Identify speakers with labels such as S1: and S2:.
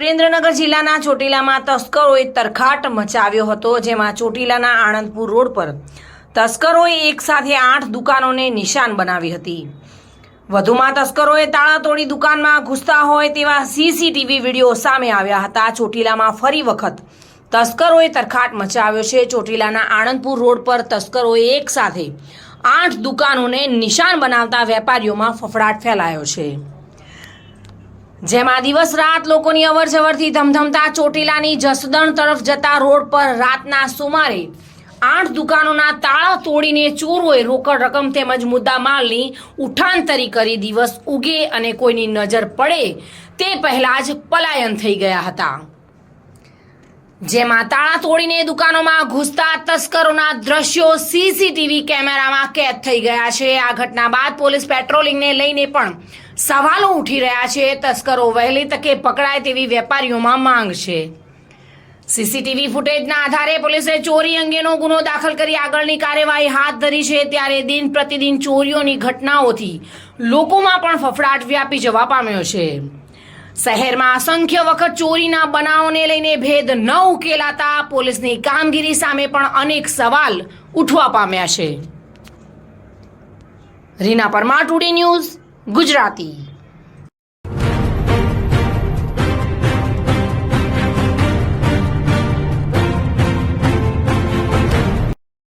S1: સુરેન્દ્રનગર જિલ્લાના ચોટીલામાં તસ્કરોએ તરખાટ મચાવ્યો હતો, જેમાં ચોટીલાના આણંદપુર રોડ પર તસ્કરોએ એક સાથે આઠ દુકાનોને નિશાન બનાવી હતી. વધુમાં તસ્કરોએ તાળા તોડી દુકાનમાં ઘૂસતા હોય તેવા સીસીટીવી વીડિયો સામે આવ્યા હતા. ચોટીલામાં ફરી વખત તસ્કરોએ તરખાટ મચાવ્યો છે. ચોટીલાના આણંદપુર રોડ પર તસ્કરોએ એક સાથે આઠ દુકાનોને નિશાન બનાવતા વેપારીઓમાં ફફડાટ ફેલાયો છે. જેમાં દિવસ રાત લોકોની અવર જવરથી ધમધમતા, ચોટીલાની જસદણ તરફ જતા રોડ પર રાતના સુમારે આઠ દુકાનોના તાળા તોડીને ચોરોએ રોકડ રકમ તેમજ મુદ્દા માલની ઉઠાંતરી કરી દિવસ ઉગે અને કોઈની નજર પડે તે પહેલા જ પલાયન થઈ ગયા હતા. જેમાં તાળા તોડીને દુકાનોમાં ઘૂસતા તસ્કરોના દ્રશ્યો સીસીટીવી કેમેરામાં કેદ થઈ ગયા છે. આ ઘટના બાદ પોલીસ પેટ્રોલિંગને લઈને પણ સવાલો ઉઠી રહ્યા છે. તસ્કરો વહેલી તકે પકડાય તેવી વેપારીઓમાં માંગ છે. સીસીટીવી ફૂટેજના આધારે પોલીસે ચોરી અંગેનો ગુનો દાખલ કરી આગળની કાર્યવાહી હાથ ધરી છે. ત્યારે દિન પ્રતિદિન ચોરીઓની ઘટનાઓથી લોકોમાં પણ ફફડાટ વ્યાપી જવા પામ્યો છે. શહેરમાં અસંખ્ય વખત ચોરીના બનાવોને લઈને ભેદ ન ઉકેલાતા પોલીસની કામગીરી સામે પણ અનેક સવાલ ઉઠવા પામ્યા છે. Reena Parmar today news Gujarati.